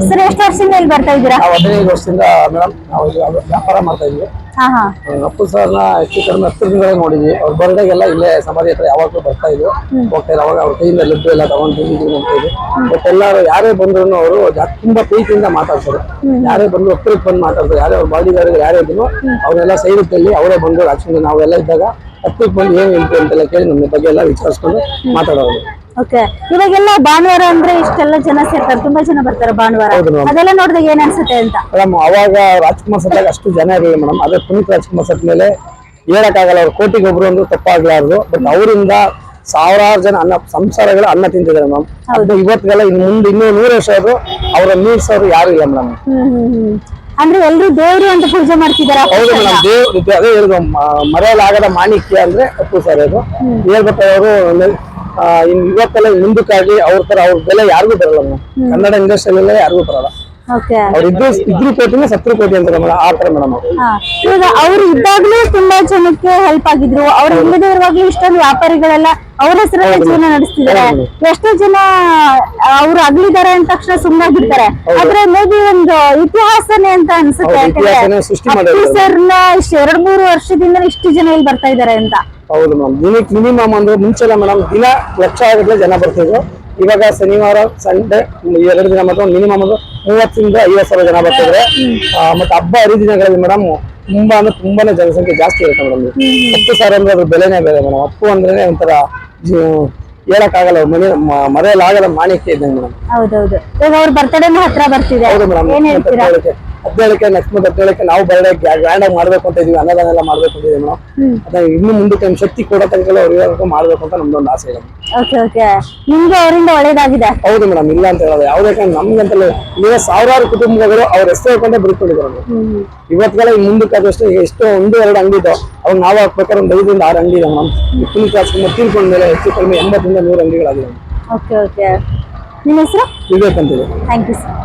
Sir ಎಷ್ಟು ವರ್ಷದಿಂದ ಇಲ್ಲಿ ಬರ್ತಾ ಇದ್ದೀರಾ? ನಾವು ಹದಿನೈದು ವರ್ಷದಿಂದ ಮೇಡಮ್ ನಾವು ಇಲ್ಲಿ ವ್ಯಾಪಾರ ಮಾಡ್ತಾ ಇದ್ವಿ ಹಾ ಹಾ. ಅಪ್ಪು ಸರ್ನ ಹೆಚ್ಚು ಕಡಿಮೆ ಹತ್ತು ದಿನಗಳೇ ನೋಡಿದ್ವಿ. ಅವ್ರ ಬರ್ಡೇಗೆಲ್ಲ ಇಲ್ಲೇ ಸಮಾಧಿ ಹತ್ರ ಯಾವಾಗಲೂ ಬರ್ತಾ ಇದ್ರು ಹೋಗ್ತಾ ಇದ್ರು ಅವಾಗ ಅವ್ರ ಕೈಯಿಂದ ಲಡ್ಡು ಎಲ್ಲ ತಗೊಂಡು ತಿಂದಿದ್ವಿ ಅಂತ ಇದ್ವಿ. ಬಟ್ ಎಲ್ಲರೂ ಯಾರೇ ಬಂದ್ರು ಅವರು ತುಂಬಾ ಪ್ರೀತಿಯಿಂದ ಮಾತಾಡ್ತಾರೆ. ಯಾರೇ ಬಂದ್ರು ಹತ್ತಿರಕ್ಕೆ ಬಂದು ಮಾತಾಡ್ತಾರೆ. ಯಾರೇ ಅವ್ರ ಬಾಡಿಗಾರಿಗೆ ಯಾರೇ ಇದ್ರು ಅವರೆಲ್ಲ ಸೈನಿಕಲ್ಲಿ ಅವರೇ ಬಂದು ಆಕ್ಚುಲಿ ನಾವೆಲ್ಲ ಇದ್ದಾಗ ಹತ್ತಿರಕ್ಕೆ ಬಂದು ಏನು ಹೇಳ್ತೀವಿ ಅಂತೆಲ್ಲ ಕೇಳಿ ನಮ್ಮ ಬಗ್ಗೆ ಎಲ್ಲ ವಿಚಾರಿಸ್ಕೊಂಡು ಮಾತಾಡೋರು. ಓಕೆ ಇವಾಗೆಲ್ಲ ಭಾನುವಾರ ಅಂದ್ರೆ ಇಷ್ಟೆಲ್ಲ ಜನ ಸೇರ್ತಾರೆ ತುಂಬಾ ಜನ ಬರ್ತಾರೆ ಭಾನುವಾರ. ಹೌದು. ಅದೆಲ್ಲ ನೋಡಿದಾಗ ಏನ್ ಅನ್ಸುತ್ತೆ ಅಂತ? ಮೇಡಮ್ ಅವಾಗ ರಾಜ್ಕುಮಾರ್ ಸತ್ತಾಗ ಅಷ್ಟು ಜನ ಇರಲಿಲ್ಲ ಮೇಡಮ್ ಅದೇ ಪುನೀತ್ ರಾಜ್ಕುಮಾರ್ ಸತ್ ಮೇಲೆ ಹೇಳಕ್ಕಾಗಲ್ಲ ಅವ್ರು ಕೋಟಿಗೆ ಒಬ್ರು ಒಂದು ತಪ್ಪಾಗ್ಲಾರ್ದು. ಬಟ್ ಅವರಿಂದ ಸಾವಿರಾರು ಜನ ಅನ್ನ ಸಂಸಾರಗಳು ಅನ್ನ ತಿಂತಿದ್ದಾರೆ ಮೇಡಮ್ ಅದು ಇವತ್ತಿಗೆಲ್ಲ ಇನ್ನು ಮುಂದೆ ಇನ್ನೂ ನೂರು ವರ್ಷ ಆದ್ರು ಅವರ ಮೀರ್ಸೋರು ಯಾರು ಇಲ್ಲ ಮೇಡಮ್ ಹ್ಮ್ ಹ್ಮ್ ಹ್ಮ್. ಅಂದ್ರೆ ಎಲ್ರು ದೇವ್ರು ಅಂತ ಪೂಜೆ ಮಾಡ್ತಿದಾರ ಹೌದು ಮೇಡಮ್ ದೇವ್ರ ಅದೇ ಹೇಳಿದ್ರು ಮ- ಮರೆಯಲಾಗದ ಮಾಣಿಕ್ಯ ಅಂದ್ರೆ ತಪ್ಪು ಸರ್ ಅದು. ಹೇಳ್ಬೇಕಾದ್ರು ಇನ್ನು ಇವತ್ತೆಲ್ಲ ಮುಂದಕ್ಕಾಗಿ ಅವ್ರ ತರ ಅವ್ರ ಬೆಲೆ ಯಾರಿಗೂ ಬರಲ್ಲ ಕನ್ನಡ ಇಂಡಸ್ಟ್ರಿ ಯಾರಿಗೂ ಬರಲ್ಲ. ಅವ್ರು ಇದ್ರು ಇದ್ರು ಕೋಟಿನೇ ಸತ್ರು ಕೋಟಿ ಮೇಡಮ್ ಆ ತರ ಮೇಡಮ್ ಇವಾಗ ಅವ್ರು ಇದ್ದಾಗ್ಲೂ ತುಂಬಾ ಜನಕ್ಕೆ ಹೆಲ್ಪ್ ಆಗಿದ್ರು. ಅವ್ರು ಇಲ್ಲದೆ ಇರುವಾಗ್ಲೂ ಇಷ್ಟೊಂದು ವ್ಯಾಪಾರಿಗಳೆಲ್ಲ ಅವ್ರ ಹೆಸರಲ್ಲೇ ಜೀವನ ನಡೆಸ್ತಿದ್ದಾರೆ. ಎಷ್ಟೋ ಜನ ಅವ್ರು ಅಗ್ಲಿದ್ದಾರೆ ಅಂತ ತಕ್ಷಣ ಸುಮ್ಮನಾಗ್ಬಿಡ್ತಾರೆ ಆದ್ರೆ ಮೇ ಬಿ ಒಂದು ಇತಿಹಾಸನೇ ಅಂತ ಅನ್ಸುತ್ತೆ ಯಾಕಂದ್ರೆ ಸರ್ನ ಇಷ್ಟು ಎರಡ್ ಮೂರು ವರ್ಷದಿಂದ ಇಷ್ಟು ಜನ ಇಲ್ಲಿ ಬರ್ತಾ ಇದಾರೆ ಅಂತ. ಹೌದು ಮೇಡಮ್ ದಿನಕ್ಕೆ ಮಿನಿಮಮ್ ಅಂದ್ರೆ ಮುಂಚೆಲ್ಲ ಮೇಡಮ್ ದಿನ ಲಕ್ಷ ಆಗಟ್ಲೆ ಜನ ಬರ್ತಿದ್ರು. ಇವಾಗ ಶನಿವಾರ ಸಂಡೆ ಎರಡು ದಿನ ಮಾತ್ರ ಮಿನಿಮಮ್ ಅಂದ್ರೆ ಮೂವತ್ತರಿಂದ ಐವತ್ತು ಸಾವಿರ ಜನ ಬರ್ತಿದ್ರೆ. ಮತ್ತೆ ಹಬ್ಬ ಹರಿದಿನಗಳಲ್ಲಿ ಮೇಡಮ್ ತುಂಬಾ ಅಂದ್ರೆ ತುಂಬಾನೇ ಜನಸಂಖ್ಯೆ ಜಾಸ್ತಿ ಇರುತ್ತೆ ಮೇಡಮ್ ಹತ್ತು ಸಾವಿರ ಅಂದ್ರೆ ಅದ್ರ ಬೆಲೆನೇ ಬೇರೆ ಮೇಡಮ್ ಅಪ್ಪು ಅಂದ್ರೆ ಒಂಥರ ಹೇಳಕ್ಕಾಗಲ್ಲ ಮನೆ ಮರೆಯಲಾಗದ ಮಾಣಿಕ್ಯ ಇದ್ದಂಗೆ ಮೇಡಮ್ ಹೌದೌದು. ಬರ್ತಡೆ ಅವ್ರ ಬರ್ತಡೇನ ಹತ್ರ ಬರ್ತಿದೆ. ಹೌದು ಮೇಡಮ್ ಏನ್ ಹೇಳ್ತೀರಾ? ಹದಿನೇಳಕ್ಕೆ ನೆಕ್ಸ್ಟ್ ಮಂತ್ ಹದಿನೇಳಕ್ಕೆ ನಾವು ಬರ್ಡೇ ಗ್ರ್ಯಾಂಡ್ ಆಗಿ ಮಾಡ್ಬೇಕು ಅಂತ ಇದೀವಿ ಅನ್ನದಾನ ಎಲ್ಲ ಮಾಡ್ಬೇಕು ಅಂತ ಇದೀವಿ ಮೇಡಮ್. ಅದ ಇನ್ನು ಮುಂದಕ್ಕೆ ನಮ್ ಶಕ್ತಿ ಕೊಡೋ ತನಕ ಅವ್ರಿಗೆ ಮಾಡ್ಬೇಕು ಅಂತ ನಮ್ದೊಂದು ಆಸೆ ಇದೆ ಓಕೆ ಓಕೆ ನಿಮ್ಗೆ ಅವರಿಂದ ಒಳ್ಳೇದಾಗಿದೆ? ಹೌದು ಮೇಡಮ್ ಇಲ್ಲ ಅಂತ ಹೇಳೋದು ಯಾವುದೇ ಕಾರಣ ನಮ್ಗಂತಲ್ಲ ಈಗ ಸಾವಿರಾರು ಕುಟುಂಬಗಳು ಅವ್ರ ಹೆಸರು ಹೇಳ್ಕೊಂಡೆ ಬಿಡ್ಕೊಂಡಿದ್ರು ಇವತ್ತೆಲ್ಲ ಮುಂದಕ್ಕೆ ಅದಷ್ಟು ಎಷ್ಟೋ ಒಂದು ಎರಡು ಅಂಗಡಿ ಇದ್ದಾವೆ. ಅವ್ರು ನಾವು ಹಾಕ್ಬೇಕಾದ್ರೆ ಒಂದು ಐದರಿಂದ ಆರು ಅಂಗಡಿ ಇದೆ ಮೇಡಮ್. ಫುಲ್ ರಾಜ್ಕುಮಾರ್ ತೀರ್ಕೊಂಡ ಮೇಲೆ ಹೆಚ್ಚು ಕಡಿಮೆ ಎಂಬತ್ತರಿಂದ ನೂರು ಅಂಗಡಿಗಳಾಗಿದೆ ಓಕೆ ಓಕೆ ನಿಮ್ಮ ಹೆಸರು? ವಿವೇಕ್ ಅಂತಿದೆ ಥ್ಯಾಂಕ್ ಯು ಸರ್